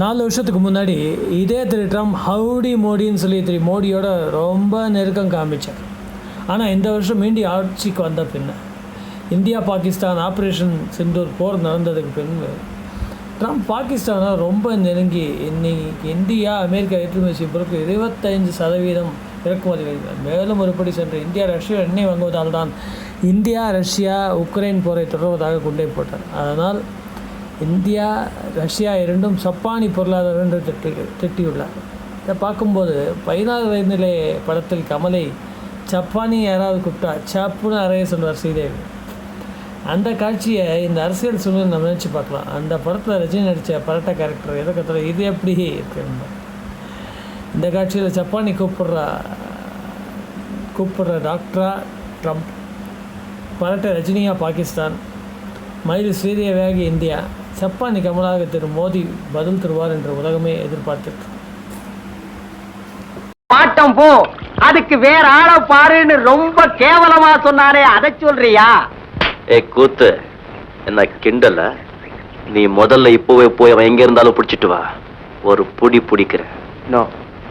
நாலு வருஷத்துக்கு முன்னாடி இதே திரு ட்ரம்ப் ஹவுடி மோடின்னு சொல்லி திரு மோடியோட ரொம்ப நெருக்கம் காமிச்சார். ஆனால் இந்த வருஷம் மீண்டும் ஆட்சிக்கு வந்த பின்ன இந்தியா பாகிஸ்தான் ஆப்ரேஷன் சிந்தூர் போர் நடந்ததுக்கு பின் ட்ரம்ப் பாகிஸ்தானை ரொம்ப நெருங்கி இன்னைக்கு இந்தியா அமெரிக்கா ஏற்றுமதி பொருட்கள் இருபத்தைந்து சதவீதம் இறக்குமதி மேலும் ஒருபடி சென்று இந்தியா ரஷ்யா எண்ணெய் வாங்குவதால் தான் இந்தியா ரஷ்யா உக்ரைன் போரை தொடர்வதாக குண்டை போட்டார். அதனால் இந்தியா ரஷ்யா இரண்டும் சப்பானி பொருளாதாரம் என்று திட்டி திட்டியுள்ளார். இதை பார்க்கும்போது பதினாறு வயதிலே படத்தில் கமலை சப்பானி யாராவது கூப்பிட்டா? சப்புன்னு அறைய சொல்வார் ஸ்ரீதேவி அந்த காட்சியை இந்த அரசியல் சூழ்நிலை நம்ம நினச்சி பார்க்கலாம். அந்த படத்தில் ரஜினி நடித்த பரட்ட கேரக்டர் எதை கத்துல இது எப்படி இருக்குன்னு இந்த காட்சியில் ஜப்பானி கூப்பிடுற கூப்பிடுற டாக்டரா ட்ரம்ப் பரட்ட ரஜினியா பாகிஸ்தான். மயில் ஸ்ரீதேவியாகி இந்தியா. சப்பானி கமலாக திரு மோடி பதில் தருவார் என்று உலகமே எதிர்பார்த்திருக்கு. பாட்டம் போ. அதுக்கு வேற ஆள பாருன்னு ரொம்ப கேவலமா சொன்னாரே அதை சொல்றியா? ஏ கூத்து. என்ன கிண்டல? நீ முதல்ல இப்போவே போய் அவன் எங்க இருந்தாலும் பிடிச்சிட்டு வா. ஒரு புடி பிடிக்கிறேன். No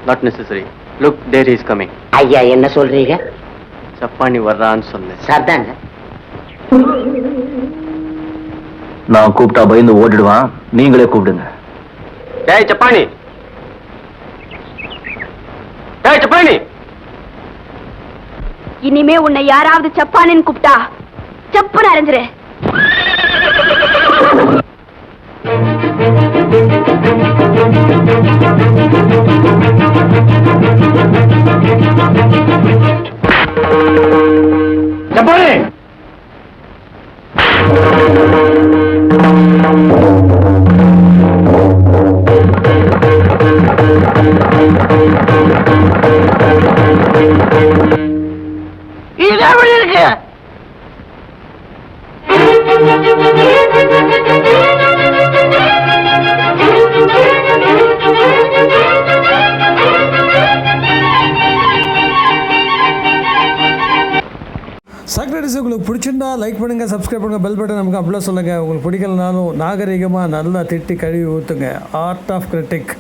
not necessary look there is coming ஐயா என்ன சொல்றீங்க? சப்பானி வர்றான்னு சொன்னேன். சரிதாங்க நான் கூப்பிட்டா பயந்து ஓடிடுவான். நீங்களே கூப்பிடுங்க. டேய் சப்பானி. டேய் சப்பானி. இனிமே உன்னை யாராவது சப்பானின்னு கூப்பிட்டா செப்புன்னு அரைஞ்சிரு. சப்பானி. சாக்ரட்டிஸ் உங்களுக்கு பிடிச்சிருந்தா லைக் பண்ணுங்கள் சப்ஸ்கிரைப் பண்ணுங்கள் பெல் பட்டன் நமக்கு அப்படிலாம் சொல்லுங்கள் உங்களுக்கு பிடிக்கலனாலும் நாகரிகமாக நல்லா திட்டி கழுவி ஊற்றுங்க ஆர்ட் ஆஃப் கிரிட்டிக்